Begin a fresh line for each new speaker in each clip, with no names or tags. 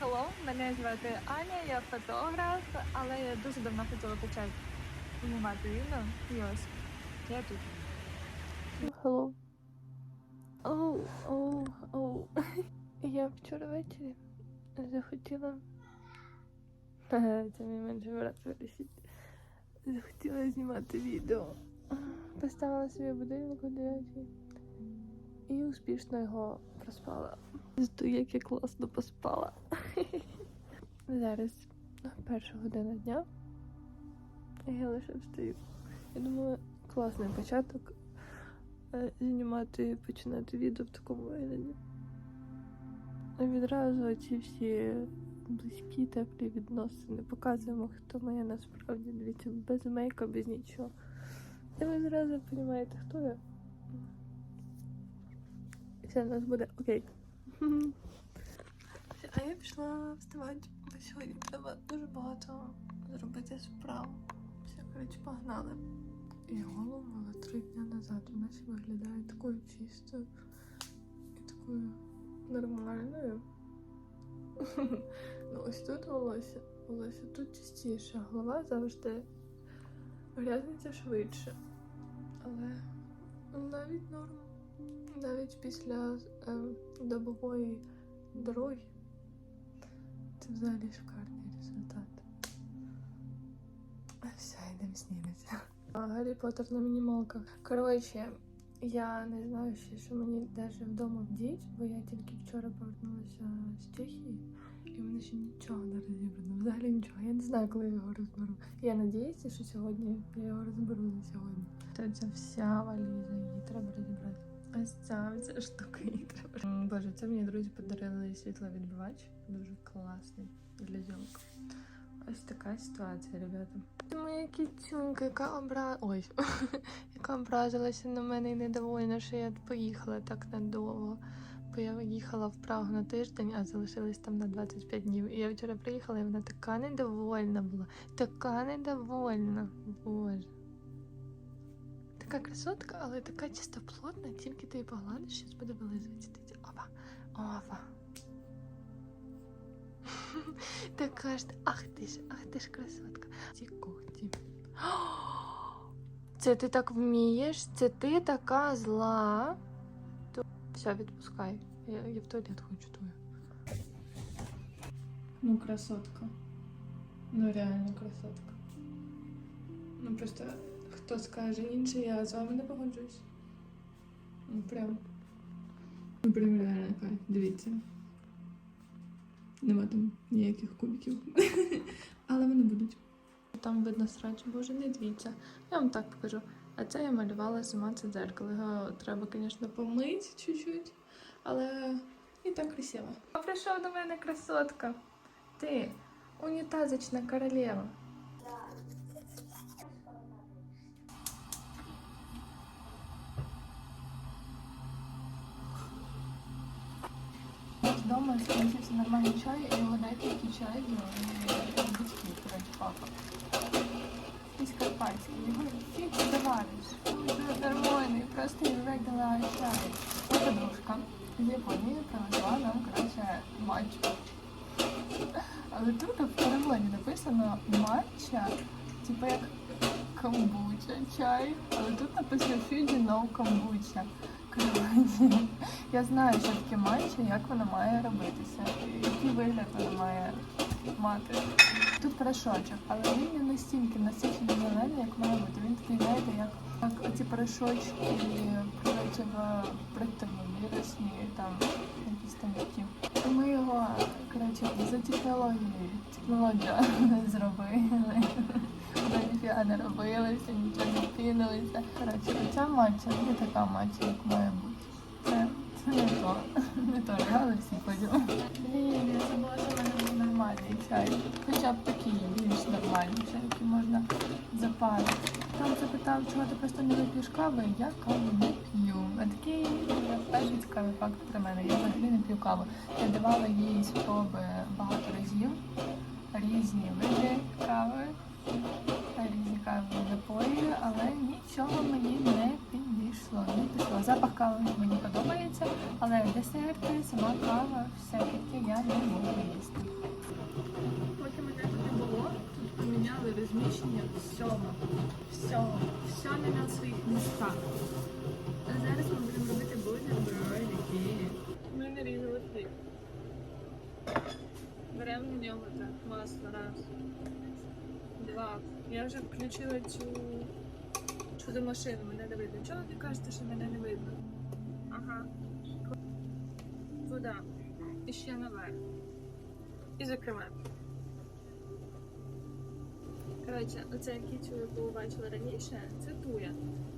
Hello, мене звати Аня, я фотограф, але я дуже давно хотіла почати знімати відео. І ось я тут.
Hello. Оу, оу, оу. Я вчора ввечері захотіла. Це мій менший брат вирішить. Захотіла знімати відео. Поставила собі будильник о 9 і успішно його проспала. Зато як я класно поспала. Зараз перша година дня. Я лише встаю. Я думаю, класний початок е, знімати і починати відео в такому вигляді. Відразу ці всі близькі, теплі відносини. Показуємо, хто є насправді. Дивіться, без мейка, без нічого. І ви зразу розумієте, хто я. Все, у нас буде окей. А я пішла вставати, бо сьогодні треба дуже багато зробити справ. Все, коротше, погнали. І голову мила три дні назад. Вона ще виглядає такою чистою і такою нормальною. Ну, ось тут волосся. Волосся тут чистіше. Голова завжди грязнеться швидше. Але навіть норм. Навіть після е, добової дороги. Це взагалі шикарний результат. Все, йдемо снідати. Гаррі Поттер на мінімалках. Коротше, я не знаю ще, що мені навіть вдома вдіть, бо я тільки вчора повернулася з Чехії, і мене ще нічого не розібрано. Взагалі нічого. Я не знаю, коли я його розберу. Я надіюся, що сьогодні я його розберу на сьогодні. Це вся валіза, її треба розібрати. Ось ця ця штука її треба. Боже, це мені друзі подарили світловідбивач. Дуже класний для зйомки. Ось така ситуація, ребята. Моя кітюнка, яка обра... Ой, яка образилася на мене і недовольна, що я поїхала так надовго. Бо я їхала в Прагу на тиждень, а залишилась там на 25 днів. І я вчора приїхала, і вона така недовольна була. Така недовольна. Боже. Така красотка, але така чистоплотна, тільки ти її погладиш, щось буде вилизуватися. Ти Опа, опа. Така ж, ах ти ж, ах ти ж красотка. Ці когті. Це ти так вмієш? Це ти така зла. То... Все, відпускай. Я, я в туалет хочу твою. Ну, красотка. Ну, реально красотка. Ну, просто хто скаже інше, я з вами не погоджуюсь. Ну, прям. Ну, прям реально кайф. Дивіться. Нема там ніяких кубиків. Але вони будуть. Там видно срач, боже, не дивіться. Я вам так покажу. А це я малювала сама це дзеркало. Його треба, звісно, помити чуть-чуть, але і так красиво. Прийшов до мене красотка. Ти унітазочна королева. Дома скінчився нормальний чай, і його дайте який чай, батьки, коротше, папа. Із Карпатський, його завариш. Дуже нормальний, просто regular чай. Моя подружка з Японії привезла нам, коротше, матчу. Але тут в переводі написано матча, типу як камбуча чай, але тут написано Fuji no камбуча. Коротше, я знаю, що таке матча, як вона має робитися, який вигляд вона має мати. Тут порошочок, але він не настільки насичений зелений, як має бути. Він такий, знаєте, як, як оці порошочки, противовірусні, там, якісь там які. Ми його, коротше, за технологією, технологія зробили. Вона ніфіга не робилася, нічого не пінилося. Коротше, ця матча не така матча, як має бути. Це, це не то. Не то, але всі ходимо. Блін, я забула, що мене нормальний чай. Хоча б такий більш нормальний чай, який можна запарити. Там запитав, чого ти просто не вип'єш кави, я каву не п'ю. А такий перший цікавий факт про мене. Я взагалі не п'ю каву. Я давала їй спроби багато разів. Різні види кави, різні кавові напої, але нічого мені не підійшло. Не пішло. Запах кави мені подобається, Але десерти, сама кава, все таке я не можу їсти. Поки мене тут не було, тут поміняли розміщення всього. Всього. Все не на своїх містах. А зараз ми будемо робити бутербродики. Ми нарізали хліб. Беремо на нього так масло раз. Два. Я вже включила цю чудо машину, мене не видно. Чого ви кажете, що мене не видно? Ага. Вода. І ще наверх. І закриваємо. Коротше, оця кітю, яку ви бачили раніше, це туя.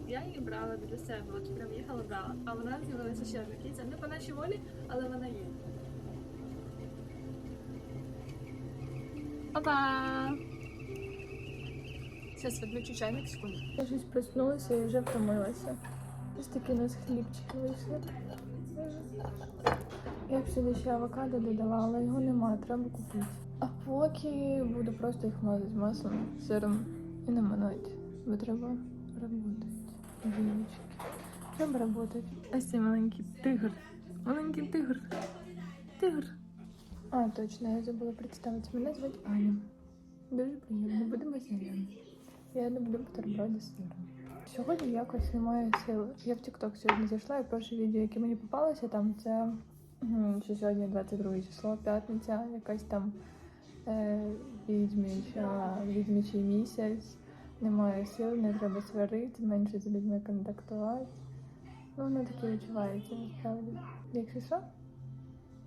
Я її брала для себе, от прям їхала брала. А вона з'явилася ще одна кіця. Не по нашій волі, але вона є. Опа! Зараз відключу чайник секунду. Я щось проснулася і вже втомилася. Ось такі у нас хлібчики вийшли. Я б сюди ще авокадо додала, але його нема, треба купити. А поки буду просто їх мазати маслом, сиром і наминати. Бо треба працювати. Дівчатки. Треба працювати. Ось цей маленький тигр. Маленький тигр. Тигр. А, точно, я забула представити. Мене звуть Аня. Дуже приємно, будемо знайомі. Я люблю бутерброди з сиром. Сьогодні якось немає сил. Я в TikTok сьогодні зайшла, і перше відео, яке мені попалося, там це що сьогодні 22 число, п'ятниця, якась там е, відьміча, відьмічий місяць. Немає сил, не треба сварити, менше з людьми контактувати. Ну, воно таке відчувається насправді. Якщо що,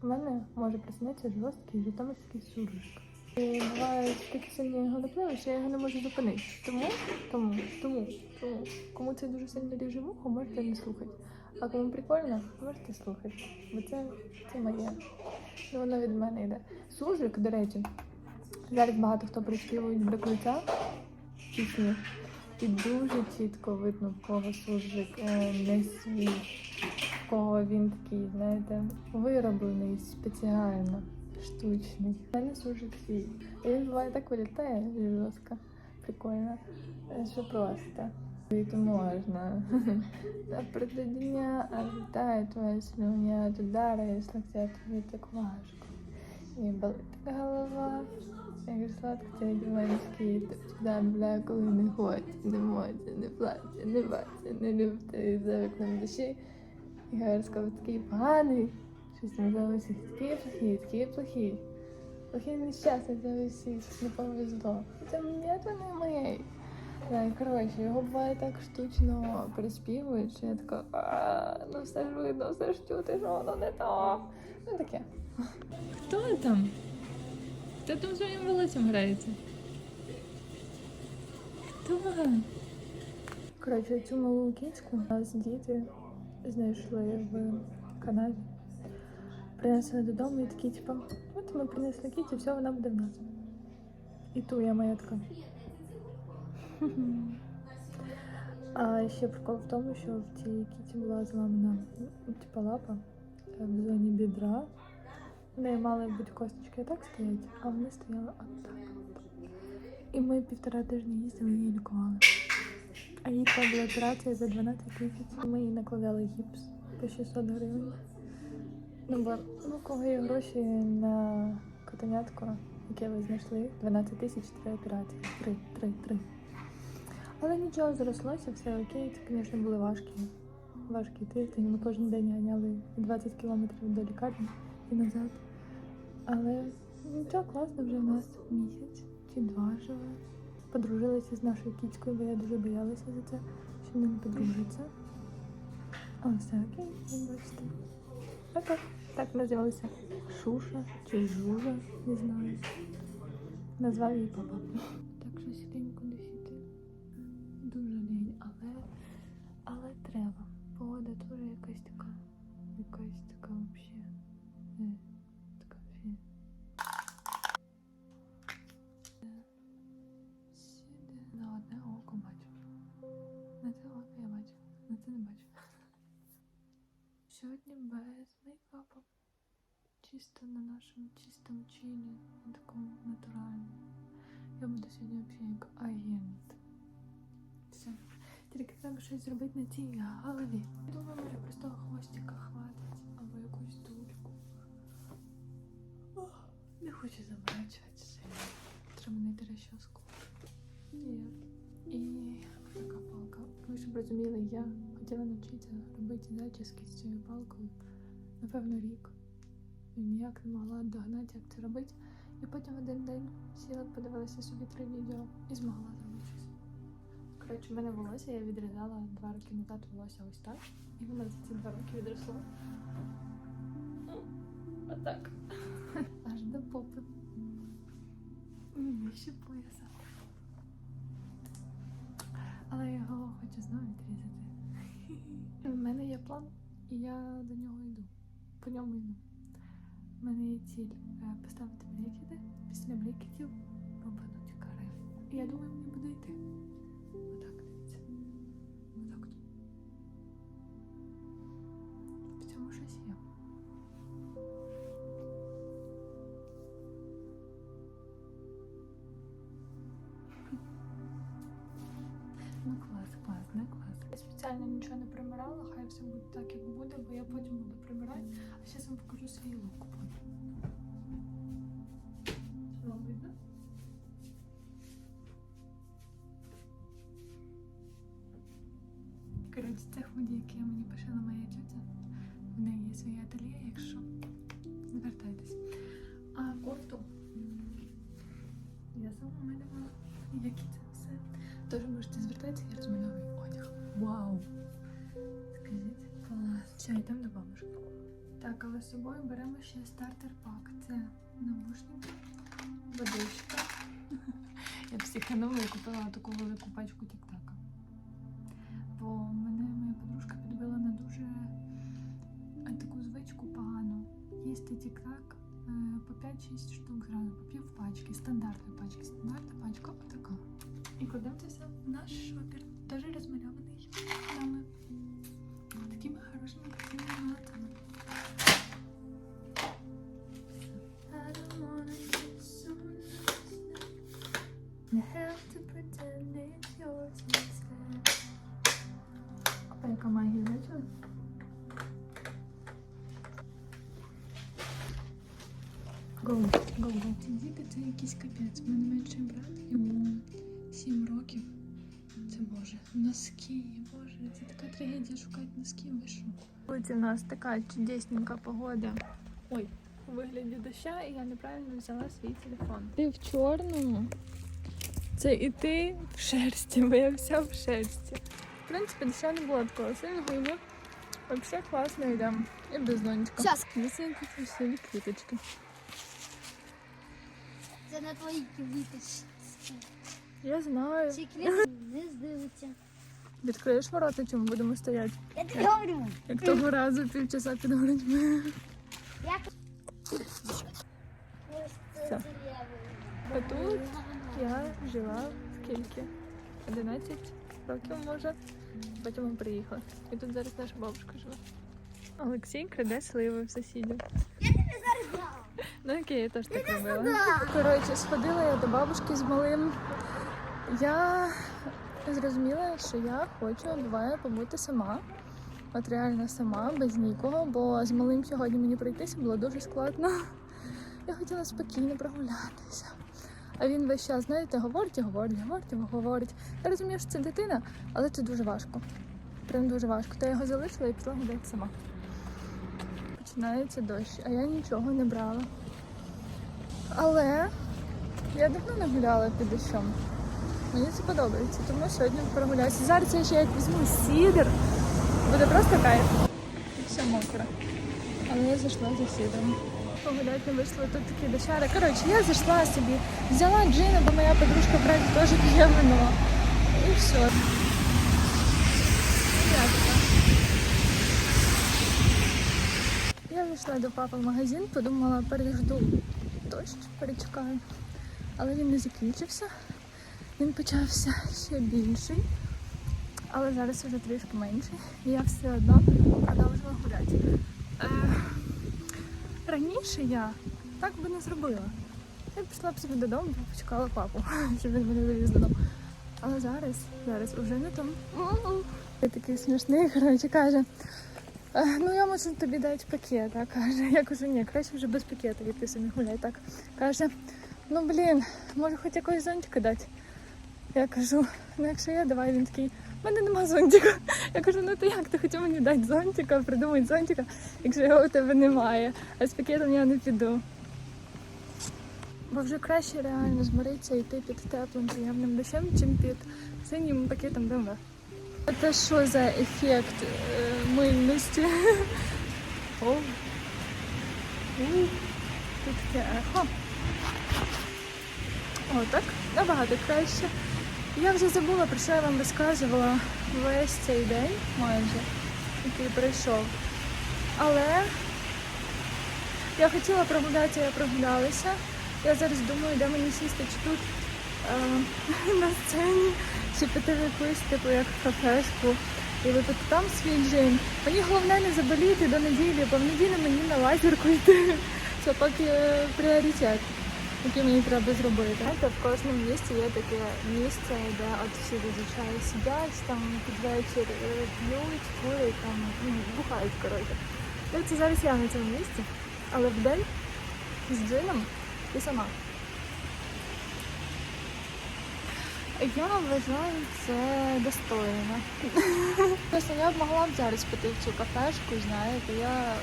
в мене може проснутися жорсткий житомирський суржик. Буває такі сильні його що я його не можу зупинити. Тому, тому, тому, тому, кому це дуже сильно ріже вухо, можете не слухати. А кому прикольно, можете слухати. Бо це, це моє. Ну, воно від мене йде. Суржик, до речі, зараз багато хто приспівують до кінця пісні. І дуже чітко видно, в кого суржик е, не свій, в кого він такий, знаєте, вироблений спеціально, штучний. У мене суржик свій. І він так вилітає жорстко, прикольно, що просто. Жити можна. Напроти дня, а літає твоя слюня, тут дариш локтя, тобі так важко. І болить голова. Як сладко цей діванський, туди, бля, коли не хоче, не може, не плаче, не бачить, не любить і за вікном душі. І сказав, такий поганий, щось усіх, такий плохий, такий плохий. Плохий нещасний за не повезло. Це мені, то не моєї. Да, коротше, його буває так штучно переспівують, що я така, ну все ж видно, все ж чути, що воно не то. Ну таке. Хто там? Хто там своїм волоссям грається? Хто? Коротше, цю малу кіцьку нас діти знайшли в Канаді. Принесли додому і такі, типу, от ми принесли кіцю, все, вона буде в нас. І ту я моя така. А ще прикол в тому, що в цій кіті була зламана ну, типа лапа в зоні бідра. В неї мали бути косточки так стоять, а вони стояли отак. І ми півтора тижні їздили її лікували. А їй треба була операція за 12 тисяч. Ми їй накладали гіпс по 600 гривень. Ну, бо ну, кого є гроші на котенятко, яке ви знайшли, 12 тисяч три операції. Три, три, три. Але нічого зрослося, все окей. Це, звісно, були важкі. Важкі тиждень. Ми кожен день ганяли 20 кілометрів до лікарні і назад. Але нічого класно вже в нас місяць чи два живе. Подружилися з нашою кіцькою, бо я дуже боялася за це, що вони не подружаться. Але все окей, бачите. А так, називалася Шуша чи Жужа, не знаю. Назвав її папа. Так що сіденько не сіти. Дуже лінь, але, але треба. Погода теж якась така, якась така взагалі. Е, така фі. Сіде. На одне око бачу. На це око я бачу, на це не бачу. Сьогодні без. Чисто на нашому чистому чилі, на такому натуральному. Я буду сьогодні взагалі як агент. Все. Тільки треба щось зробити на цій голові. Думаю, може просто хвостика хватить або якусь дульку. Не хочу заморачуватися. Треба знайти розчоску. Ні. І така палка. Ви щоб розуміли, я хотіла навчитися робити зачіски з цією палкою. Напевно, рік. І ніяк не могла догнати, як це робити. І потім один день сіла, подивилася собі три відео і змогла зробити щось. Коротше, в мене волосся, я відрізала два роки назад волосся ось так. І воно за ці два роки відросло. Отак. Аж до попи. Нижче пояса. Але я його хочу знову відрізати. У мене є план, і я до нього йду. По ньому йду. У мене є ціль е, поставити брекети, після брекетів робити каре. І я думаю, мені буде йти. Отак, дивіться. Отак от. В цьому щось є. Ну клас, клас, не клас. Спеціально нічого не примирала, хай все буде так, як буде, бо я потім буду примирати. А зараз вам покажу свій лук. Вам видно? Коротше, це худі, яке мені пошила моя тетя. В неї є своє ательє, якщо звертайтесь. А кофту я сама малювала. Які це все. Тож можете звертатися, я розмальовую. Вау! Скажіть, клас. Все, йдемо до бабушки. Так, але з собою беремо ще стартер пак. Це навушники, водичка. Я психанула і купила таку велику пачку тік-така. Бо мене моя подружка підбила на дуже е, таку звичку погану. Їсти тік-так е, по 5-6 штук зразу, по пів пачки, стандартної пачки. Стандартна пачка отака. І кладемо це все в наш шопер, теж розмальований нами. Такими хорошими красивими instead. Опа, яка магія, бачили? Гоу, гоу, гоу. Ці діти це якийсь капець. У мене менший брат, йому 7 років. Це боже. Носки, це така трагедія шукати носки вийшов. Ось у нас така чудесненька погода. Ой, у вигляді доща, і я неправильно взяла свій телефон. Ти в чорному. Це і ти в шерсті, бо я вся в шерсті. В принципі, доща не було такого сильного, і ми взагалі класно йдемо. І без донечка.
Щас.
Висенькі красиві квіточки.
Це на твої витачці.
Я знаю.
Ці квіти не здаються.
Відкриєш ворота, чому будемо стояти?
Я тобі говорю.
Як того разу півчаса під грудьми.
Як?
Все. А тут я жила скільки? 11 років може. Потім ми приїхали. І тут зараз наша бабушка живе. Олексій краде сливи в сусідів.
Я тобі зараз дам.
Ну окей, я теж так робила. Коротше, сходила я до бабушки з малим. Я зрозуміла, що я хочу буває побути сама. От реально сама, без нікого, бо з малим сьогодні мені пройтися було дуже складно. Я хотіла спокійно прогулятися. А він весь час, знаєте, говорить і говорить, говорить говорить. Я розумію, що це дитина, але це дуже важко. Прям дуже важко. То я його залишила і пішла гуляти сама. Починається дощ, а я нічого не брала. Але я давно не гуляла під дощом. Мені це подобається, тому сьогодні прогуляюся. Зараз я ще як візьму сідр, буде просто кайф. Все мокре. Але я зайшла за сідром. Погуляти не вийшло, тут такі дощари. Коротше, я зайшла собі, взяла джина, бо моя подружка брат теж п'є вино. І все. Я. Я вийшла до папи в магазин, подумала, пережду дощ, перечекаю. Але він не закінчився. Він почався ще більший, але зараз вже трішки менший. І я все одно продовжила гуляти. Е, раніше я так би не зробила. Я пішла б собі додому, почекала папу, щоб він мене завіз додому. Але зараз, зараз уже не там. Ти такий смішний, коротше, каже. «Е, Ну, я можу тобі дати пакет, а каже. Я кажу, ні, краще вже без пакета, ти собі гуляй. Так каже, ну блін, може хоч якогось зонтика дати. Я кажу, ну якщо є, давай він такий, в мене нема зонтика. Я кажу, ну то як ти хотів мені дати зонтика, придумати зонтика, якщо його у тебе немає, а з пакетом я не піду. Бо вже краще реально змиритися і йти під теплим приємним дощем, чим під синім пакетом БМВ. Це що за ефект е, мильності? О. Тут таке ехо. О, так, набагато краще. Я вже забула, про що я вам розказувала весь цей день майже, який пройшов. Але я хотіла прогулятися, я прогулялася. Я зараз думаю, де мені сісти, чи тут е, на сцені, чи піти в якусь типу як кафешку і випити там свій джин. Мені головне не заболіти до неділі, бо в неділю мені на лазерку йти. Це поки е, пріоритет, який мені треба зробити. Знаєте, в кожному місті є таке місце, де от всі зазвичай сидять, там під вечір е, п'ють, курять, там ну, бухають, коротше. І Це зараз я на цьому місці, але в день з джином і сама. Я вважаю це достойно. Просто я б могла б зараз піти в цю кафешку, знаєте, я,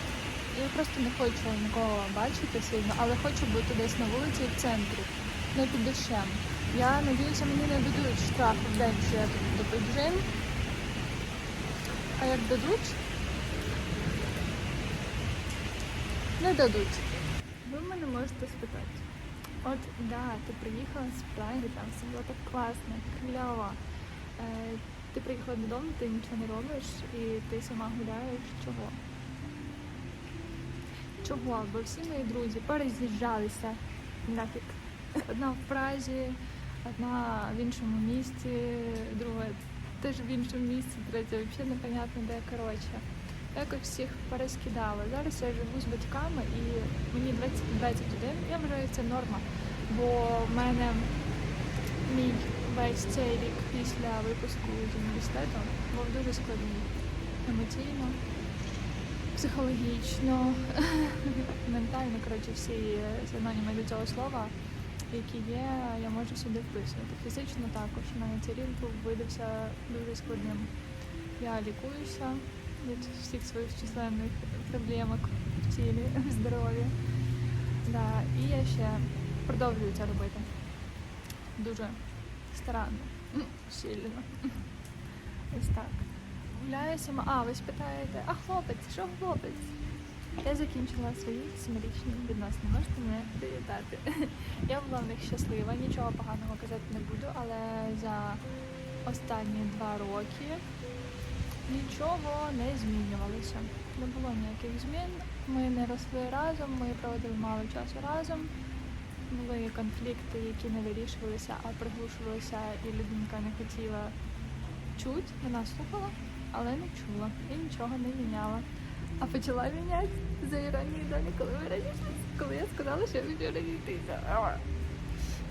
я просто не хочу нікого бачити сильно, але хочу бути десь на вулиці в центрі, не під дощем. Я надіюся, мені не дадуть штраф в день, що я тут допив джин. А як дадуть? Не дадуть. Ви мене можете спитати. От да, ти приїхала з Праги, там все було так класно, кльово. Е, ти приїхала додому, ти нічого не робиш і ти сама гуляєш. Чого? Чого? Бо всі мої друзі пороз'їжджалися нафіг. Одна в Празі, одна в іншому місті, друга теж в іншому місці, третя взагалі непонятно де. Коротше, якось всіх перескидала. Зараз я живу з батьками і мені 20, 21, я вважаю, це норма. Бо в мене мій весь цей рік після випуску з університету був дуже складний емоційно, психологічно, ментально, коротше, всі синоніми до цього слова, які є, я можу сюди вписувати. Фізично також. Мене цей рік видався дуже складним. Я лікуюся від всіх своїх численних проблемок в тілі, в здоров'ї. Да. І я ще продовжую це робити. Дуже старанно, сильно. Ось так. Гуляю сама. А, ви спитаєте, а хлопець, що хлопець? Я закінчила свої сімирічні відносини. Можете мене привітати. Я була в них щаслива, нічого поганого казати не буду, але за останні два роки нічого не змінювалося. Не було ніяких змін. Ми не росли разом, ми проводили мало часу разом. Були конфлікти, які не вирішувалися, а приглушувалися, і людинка не хотіла чути, вона слухала, але не чула і нічого не міняла. А почала міняти за іронією долі, коли ми розійшлися, коли я сказала, що я хочу розійтися.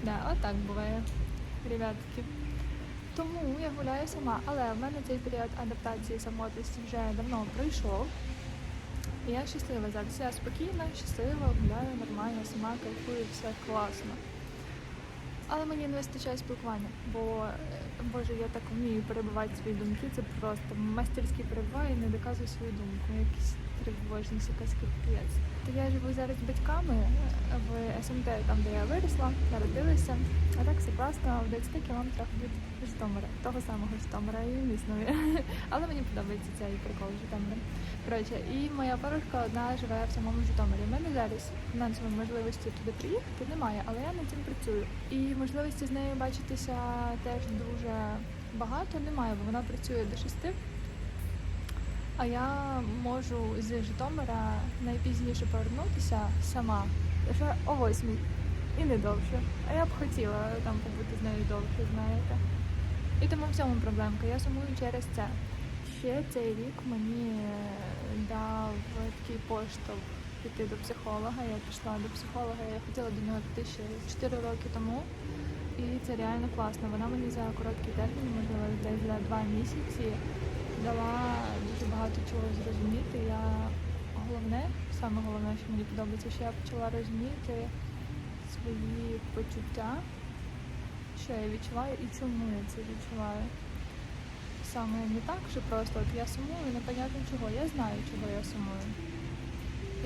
Да, отак буває, ребятки. Тому я гуляю сама, але в мене цей період адаптації самотності вже давно пройшов. І я щаслива зараз. Я спокійна, щаслива, гуляю нормально, сама кайфую, все класно. Але мені не вистачає спілкування, бо е, боже, я так вмію перебивати свої думки. Це просто мастерські перебиваю і не доказую свою думку. Якісь тривожність, якась капець. Я живу зараз з батьками е, в СМТ, там де я виросла, народилася. А так все класно, в 20 кілометрах від Житомира, того самого Житомира, і він існує. Але мені подобається цей прикол Житомира. Коротше, і моя подружка одна живе в самому Житомирі. У мене зараз фінансової можливості туди приїхати немає, але я над цим працюю. І можливості з нею бачитися теж дуже багато немає, бо вона працює до шести. А я можу з Житомира найпізніше повернутися сама лише о восьмій і не довше. А я б хотіла там побути з нею довше, знаєте. І тому в цьому проблемка. Я сумую через це. Ще цей рік мені е, дав такий поштовх піти до психолога. Я пішла до психолога, я хотіла до нього піти ще 4 роки тому. і це реально класно. Вона мені за короткий термін, можливо, десь за два місяці дала дуже багато чого зрозуміти. Я головне, саме головне, що мені подобається, що я почала розуміти свої почуття, що я відчуваю і чому я це відчуваю. Саме не так, що просто от я сумую, непонятно чого. Я знаю, чого я сумую.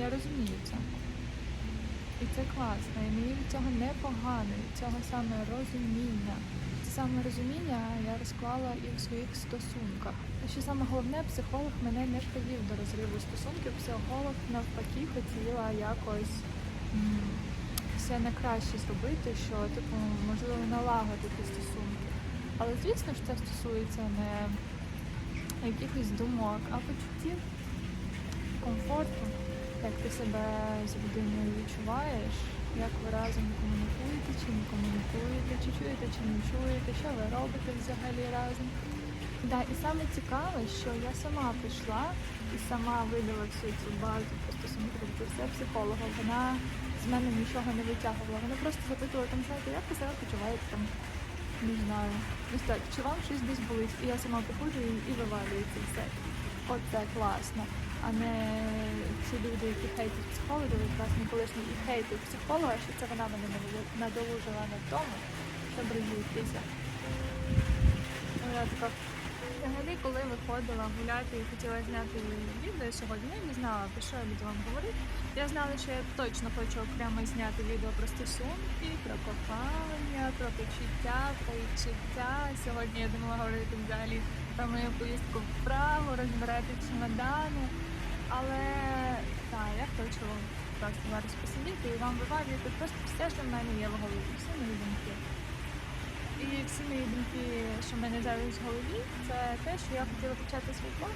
Я розумію це. І це класно. І мені від цього не погано, від цього саме розуміння. Це саме розуміння я розклала і в своїх стосунках. Що саме головне, психолог мене не привів до розриву стосунків. Психолог навпаки хотіла якось все на краще зробити, що типу можливо налагодити стосунки. Але звісно ж це стосується не якихось думок, а почуттів комфорту, як ти себе з людиною відчуваєш, як ви разом комунікуєте, чи не комунікуєте, чи чуєте, чи не чуєте, що ви робите взагалі разом. Да, і саме цікаве, що я сама пішла і сама видала всю цю базу по стосунку до все психолога. Вона з мене нічого не витягувала. Вона просто запитувала там, знаєте, як ви себе почуваєте там, не знаю. Ось так, чи вам щось десь болить? І я сама приходжу і, і вивалюю це все. От це класно. А не ці люди, які хейтять психологів, якраз не колишні і хейтять психолога, що це вона мене надолужила на тому, щоб розійтися. Я така, взагалі, коли виходила гуляти і хотіла зняти відео сьогодні, я не знала, про що я буду вам говорити. Я знала, що я точно хочу окремо зняти відео про стосунки, про кохання, про почуття, про відчуття. Сьогодні я думала говорити взагалі про мою поїздку в Прагу, розбирати чемодани. Але так, я хочу просто зараз посидіти і вам вивалювати просто все, що в мене є в голові, всі мої думки. І всі мої думки, що в мене зараз в голові, це те, що я хотіла почати свій блог,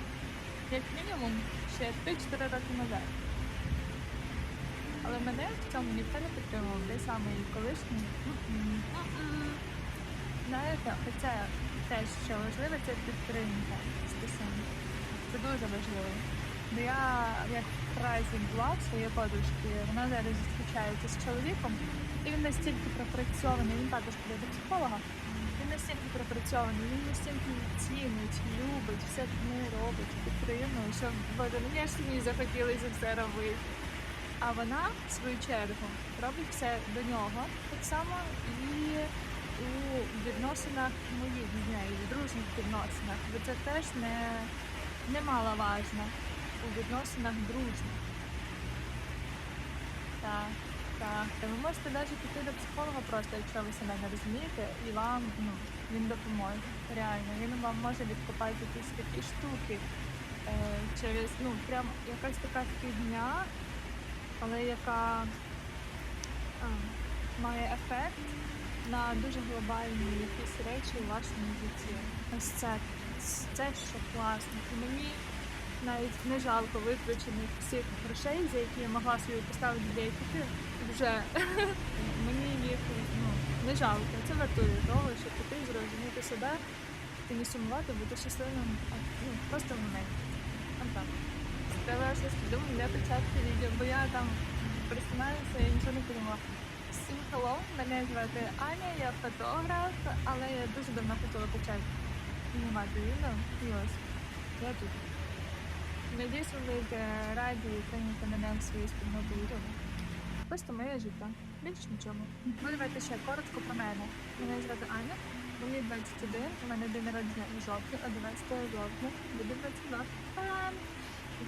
як мінімум, ще 3-4 роки назад. Але мене в цьому ніхто не підтримував, де саме і колишній. Знаєте, оце те, що важливе, це підтримка стосунків. Це дуже важливо. Бо я як в разі була в своєї подружки, вона зараз зустрічається з чоловіком, і він настільки пропрацьований, він також піде до психолога. Він настільки пропрацьований, він настільки цінить, любить, все не робить, підтримує, що боже, мені аж мені захотілося все робити. А вона, в свою чергу, робить все до нього так само і у відносинах моїх з нею, в дружніх відносинах. Бо це теж не, немаловажно у відносинах дружніх. Так, так. Та ви можете навіть піти до психолога просто, якщо ви себе не розумієте, і вам ну, він допоможе. Реально, він вам може відкопати якісь такі штуки е, через ну прям якась така фігня, але яка а, має ефект на дуже глобальні якісь речі у вашому житті. Ось це, це що класно. І мені навіть не жалко витрачених всіх грошей, за які я могла собі поставити деякі вже мені їх ну, не жалко. Це вартує того, щоб піти зрозуміти себе і не сумувати, бути щасливим а, ну, просто в моменті. От так. Треба щось придумати для початку відео, бо я там присинаюся і нічого не подумала. Всім hello, мене звати Аня, я фотограф, але я дуже давно хотіла почати знімати відео. І ось я тут. Надіюсь, ви будете раді прийняти мене в свою спільноту відео. Просто моє життя. Більш нічого. Ну, давайте ще коротко про мене. Мене звати Аня, мені 21, у мене день народження у жовтні, 11 жовтня, буде 22.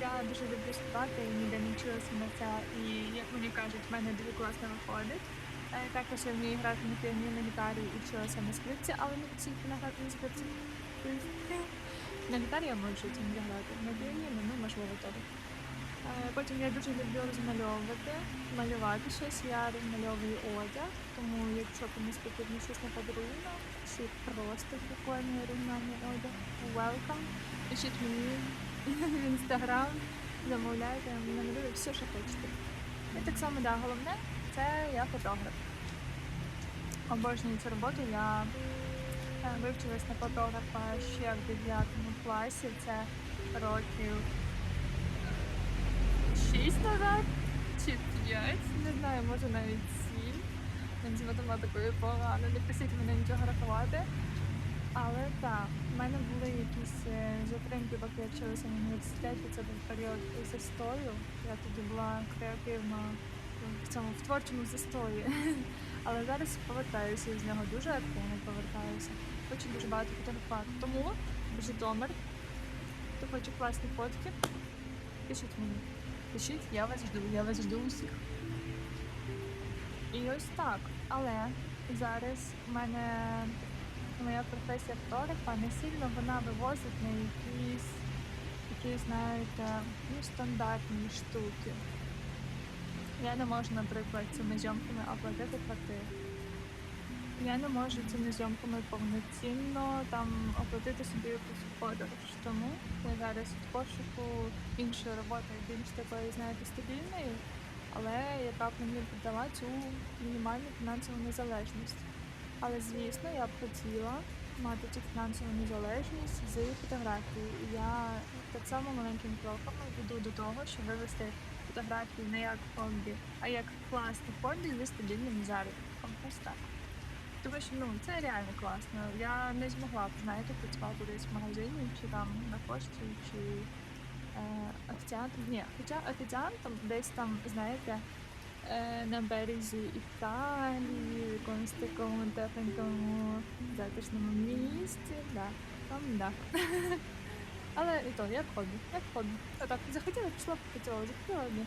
Я дуже люблю співати ніде не вчилася на це. І як мені кажуть, в мене дуже класно виходить. Е, Також я вмію грати на піаніно, на гітарі і вчилася на скрипці, але не тільки на грати на скрипці. На гітарі я можу цим грати, на піаніно, ну можливо того. Е, Потім я дуже люблю розмальовувати, малювати щось. Я розмальовую одяг, тому якщо комусь потрібно щось на подарунок, чи просто прикольний оригінальний одяг, welcome. Пишіть мені в інстаграм, замовляйте, намалюю все, що хочете. І так само, да, головне, це я фотограф. Обожнюю цю роботу. Я е, вивчилась на фотографа ще в 9 класі. Це років 6 назад чи 5, не знаю, може навіть 7. Не мене з математикою погано, не просіть мене нічого рахувати. Але так, в мене були якісь е, затримки, поки я вчилася в університеті. Це був період застою. Я тоді була креативно в цьому в творчому застої. Але зараз повертаюся з нього дуже активно повертаюся. Хочу дуже багато фотографувати. Тому Житомир, хто хоче класні фотки, пишіть мені. Пишіть, я вас жду, я вас жду усіх. І ось так. Але зараз в мене моя професія фотографа не сильно вона вивозить на якісь, якісь, знаєте, ну, стандартні штуки. Я не можу, наприклад, цими зйомками оплатити квартиру. Я не можу цими зйомками повноцінно там оплатити собі якусь подорож. Тому я зараз в пошуку іншої роботи, більш такої, знаєте, стабільної, але яка б мені дала цю мінімальну фінансову незалежність. Але звісно, я б хотіла мати цю фінансову незалежність з фотографією. І я так само маленьким кроком веду до того, щоб вивести фотографії не як хобі, а як класне хобі зі стабільним заробітком. Ось так. Тому що ну це реально класно. Я не змогла б, знаєте, працювати десь в магазині чи там на пошті, чи е, офіціантом. Ні, хоча офіціантом десь там, знаєте, е, на березі Італії, в якомусь такому тепленькому затишному місці. Да, там да. Але і то, як хобі, як хобі. Отак, захотіла, пішла, попрацювала, захотіла, ні.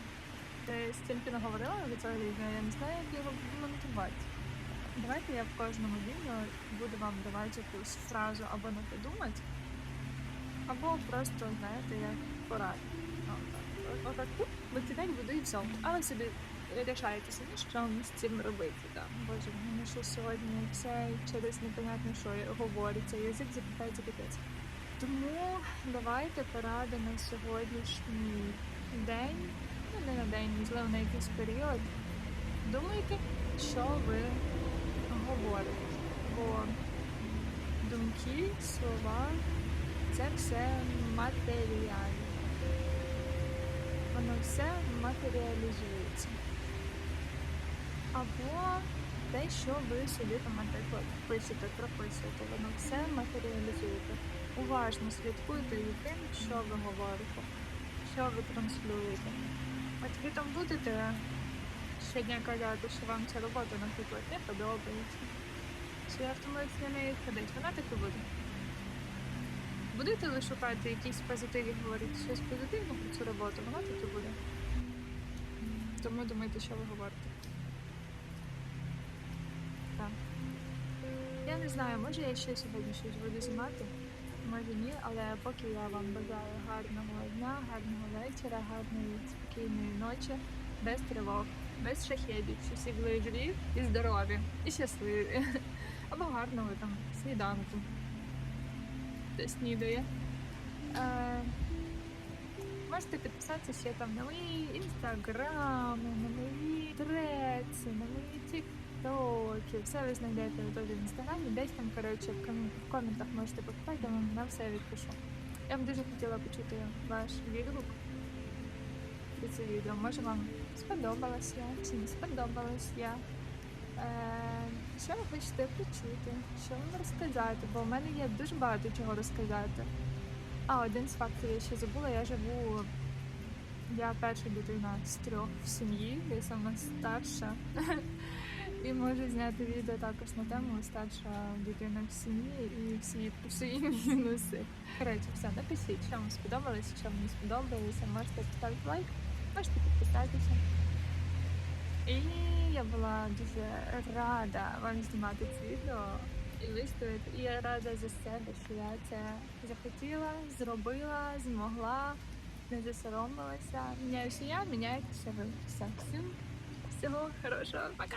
Тим наговорила до цього відео, я не знаю, як його монтувати. Давайте я в кожному відео буду вам давати якусь фразу або не подумати, або просто, знаєте, як пораду. Отак. Отак, тут викидати буду і все. А ви собі рішаєте самі, що вам з цим робити. Да. Боже, в мене що сьогодні все через непонятно, що говориться, язик запитається капець. Тому давайте поради на сьогоднішній день, ну не на день, можливо, на якийсь період. Думайте, що ви говорите. Бо думки, слова це все матеріально. Воно все матеріалізується. Або те, що ви собі там, наприклад, пишете, прописуєте, воно все матеріалізуєте. Уважно слідкуйте і тим, що ви говорите, що ви транслюєте. От ви там будете щодня казати, що вам ця робота, наприклад, не подобається. Що я втомився на неї ходити, вона так і буде. Будете ви шукати якісь позитиві, говорити щось позитивне про цю роботу, вона так і буде. Тому думайте, що ви говорите. Так. Я не знаю, може я ще сьогодні щось буду знімати, може ні, але поки я вам бажаю гарного дня, гарного вечора, гарної спокійної ночі, без тривог, без шахедів, щоб всі були живі і здорові, і щасливі. Або гарного там сніданку. Хто снідає. Е, можете підписатися ще там на мої інстаграми, на мої треці, на мої тіктоки. Все ви знайдете тут в інстаграмі. Десь там, коротше, в, ком- в коментах можете попитати, я вам на все відпишу. Я б дуже хотіла почути ваш відгук до цього відео. Може вам сподобалась я чи не сподобалась я. Е, що ви хочете почути? Що вам розказати? Бо в мене є дуже багато чого розказати. А один з фактів я ще забула, я живу. Я перша дитина з трьох в сім'ї, я сама старша. І можу зняти відео також на тему старша дитина в сім'ї і всі плюси мінуси. Коротше, все, напишіть, що вам сподобалось, що вам не сподобалося. Можете поставити лайк, можете підписатися. І я була дуже рада вам знімати це відео і виставити. І я рада за себе, що я це захотіла, зробила, змогла, не засоромилася. Міняюся я, міняєтеся ви. Все, всім всього хорошого. Пока!